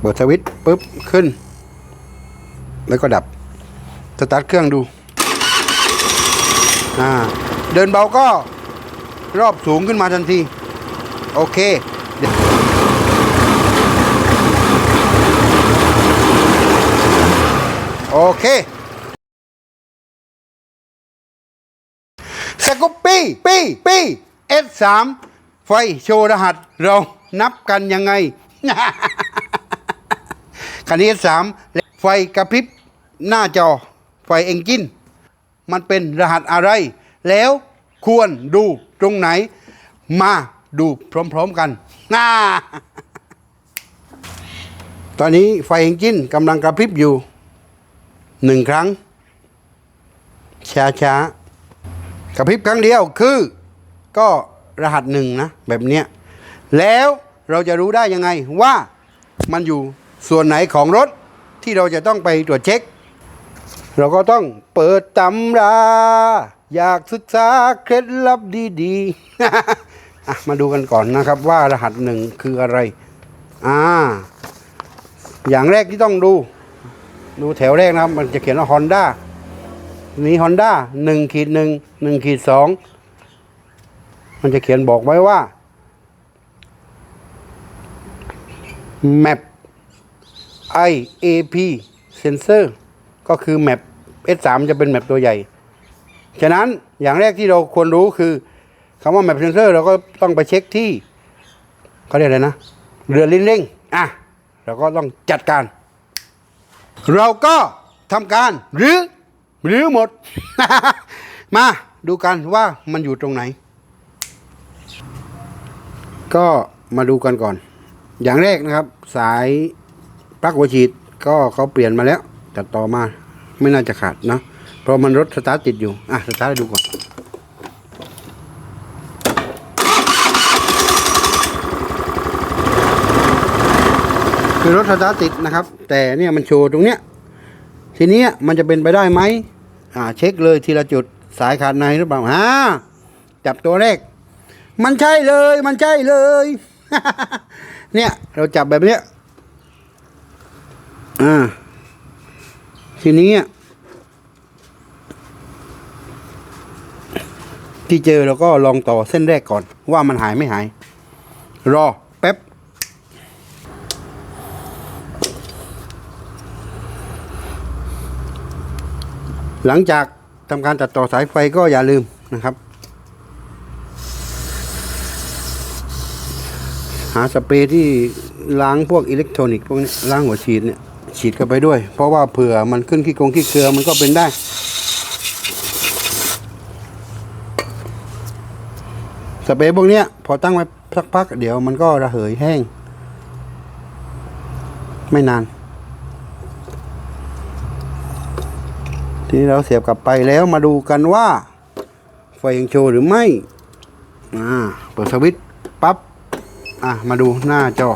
เปิดสวิตช์ปุ๊บขึ้น แล้วก็ดับ สตาร์ทเครื่องดูอ่าเดินเบาก็รอบสูงขึ้นมาทันที โอเคโอเคสกุปปี้ปี้ปี้ S3 ไฟโชว์รหัส เรานับกันยังไง คันนี้ S3 ไฟกระพริบหน้าจอ ไฟเอนจินมันเป็นรหัสอะไร แล้วควรดูตรงไหน มาดูพร้อมๆกันน่าตอนนี้ไฟเอนจินกำลังกระพริบอยู่หนึ่งครั้ง ช้าๆ กระพริบครั้งเดียวคือ ก็รหัสหนึ่งนะ แบบเนี้ย แล้วเราจะรู้ได้ยังไงว่ามันอยู่ ส่วนไหนของรถที่เราจะต้องไปตรวจเช็ค เราก็ต้องเปิดตำรา อยากศึกษาเคล็ดลับดีๆมาดูกันก่อนนะครับว่ารหัสหนึ่งคืออะไร อ่า อย่างแรกที่ต้องดู ดูแถวแรกนะครับ มันจะเขียนว่า Honda มี Honda หนึ่งขีดหนึ่งหนึ่งขีดสองมันจะเขียนบอกไว้ว่า Map IAP Sensor ก็คือ Map S3 จะเป็นแมปตัวใหญ่ ฉะนั้นอย่างแรกที่เราควรรู้คือคำว่า Map Sensor เราก็ต้องไปเช็คที่เขาเรียกอะไรนะ เรือลิ้นเร่งอะเราก็ต้องจัดการ เราก็ทำการหรือหรือหมด มาดูกันว่ามันอยู่ตรงไหน ก็มาดูกันก่อน อย่างแรกนะครับ สาย ปลั๊กหัวฉีดก็เขาเปลี่ยนมาแล้วแต่ต่อมาไม่น่าจะขาดนะเพราะมันรถสตาร์ทติดอยู่ อะสตาร์ทดูก่อนคือรถสตาร์ทติดนะครับ แต่เนี่ยมันโชว์ตรงเนี้ยทีนี้มันจะเป็นไปได้ไหมอ่า เช็คเลยทีละจุดสายขาดในหรือเปล่าอ่าจับตัวแรก มันใช่เลย มันใช่เลย เนี่ย เราจับแบบเนี้ย อ่า ทีนี้อะที่เจอเราก็ลองต่อเส้นแรกก่อน ว่ามันหายไม่หาย รอ แป๊บ หลังจากทำการตัดต่อสายไฟก็อย่าลืมนะครับ หาสเปรย์ที่ล้างพวกอิเล็กทรอนิกส์พวกนี้ล้างหัวฉีดเนี่ย ฉีดเข้าไปด้วย เพราะว่าเผื่อมันขึ้นขี้กงขี้เกลือมันก็เป็นได้สเปรย์พวกเนี้ยพอตั้งไว้สักพัก เดี๋ยวมันก็ระเหยแห้ง ไม่นาน ทีนี้เราเสียบกลับไปแล้วมาดูกันว่า ไฟยังโชว์หรือไม่ อ่า เปิดสวิตช์ปั๊บ อะ มาดูหน้าจอ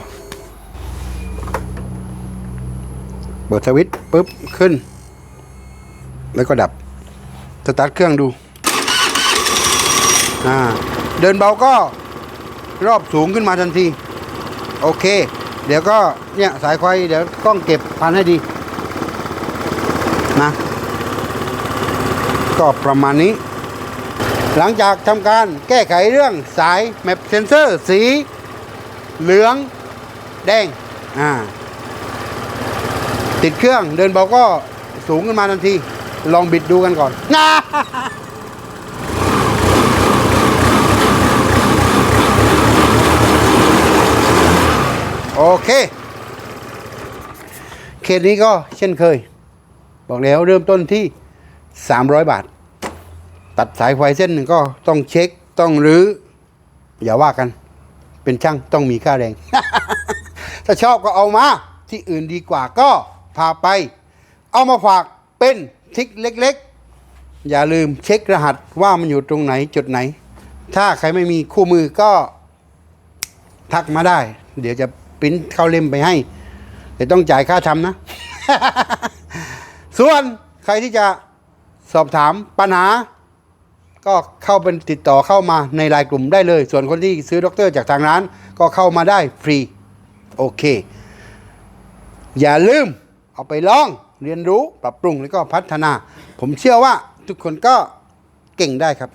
เปิดสวิตช์ปุ๊บขึ้น แล้วก็ดับ สตาร์ทเครื่องดูอ่าเดินเบาก็รอบสูงขึ้นมาทันที โอเค เดี๋ยวก็เนี่ยสายไฟเดี๋ยวกล้องเก็บพันให้ดีนะก็ประมาณนี้ หลังจากทำการแก้ไขเรื่องสายแมปเซนเซอร์สี เหลือง แดง อ่า ติดเครื่องเดินเบาก็สูงขึ้นมาทันที ลองบิดดูกันก่อนนะโอเคเคสนี้ก็เช่นเคย บอกแล้วเริ่มต้นที่ 300 บาท ตัดสายไฟเส้นหนึ่งก็ต้องเช็คต้องรื้อ อย่าว่ากัน เป็นช่างต้องมีค่าแรง ถ้าชอบก็เอามา ที่อื่นดีกว่าก็ พาไป เอามาฝากเป็นทิกเล็กๆ อย่าลืมเช็ครหัสว่ามันอยู่ตรงไหนจุดไหน ถ้าใครไม่มีคู่มือก็ทักมาได้ เดี๋ยวจะปริ้นเข้าเล่มไปให้แต่ต้องจ่ายค่าทำนะ ส่วนใครที่จะสอบถามปัญหา ก็เข้าเป็นติดต่อเข้ามาในรายกลุ่มได้เลย ส่วนคนที่ซื้อด็อกเตอร์จากทางร้าน ก็เข้ามาได้ฟรี โอเค อย่าลืม เอาไปลองเรียนรู้ปรับปรุงแล้วก็พัฒนา ผมเชื่อว่าทุกคนก็เก่งได้ครับ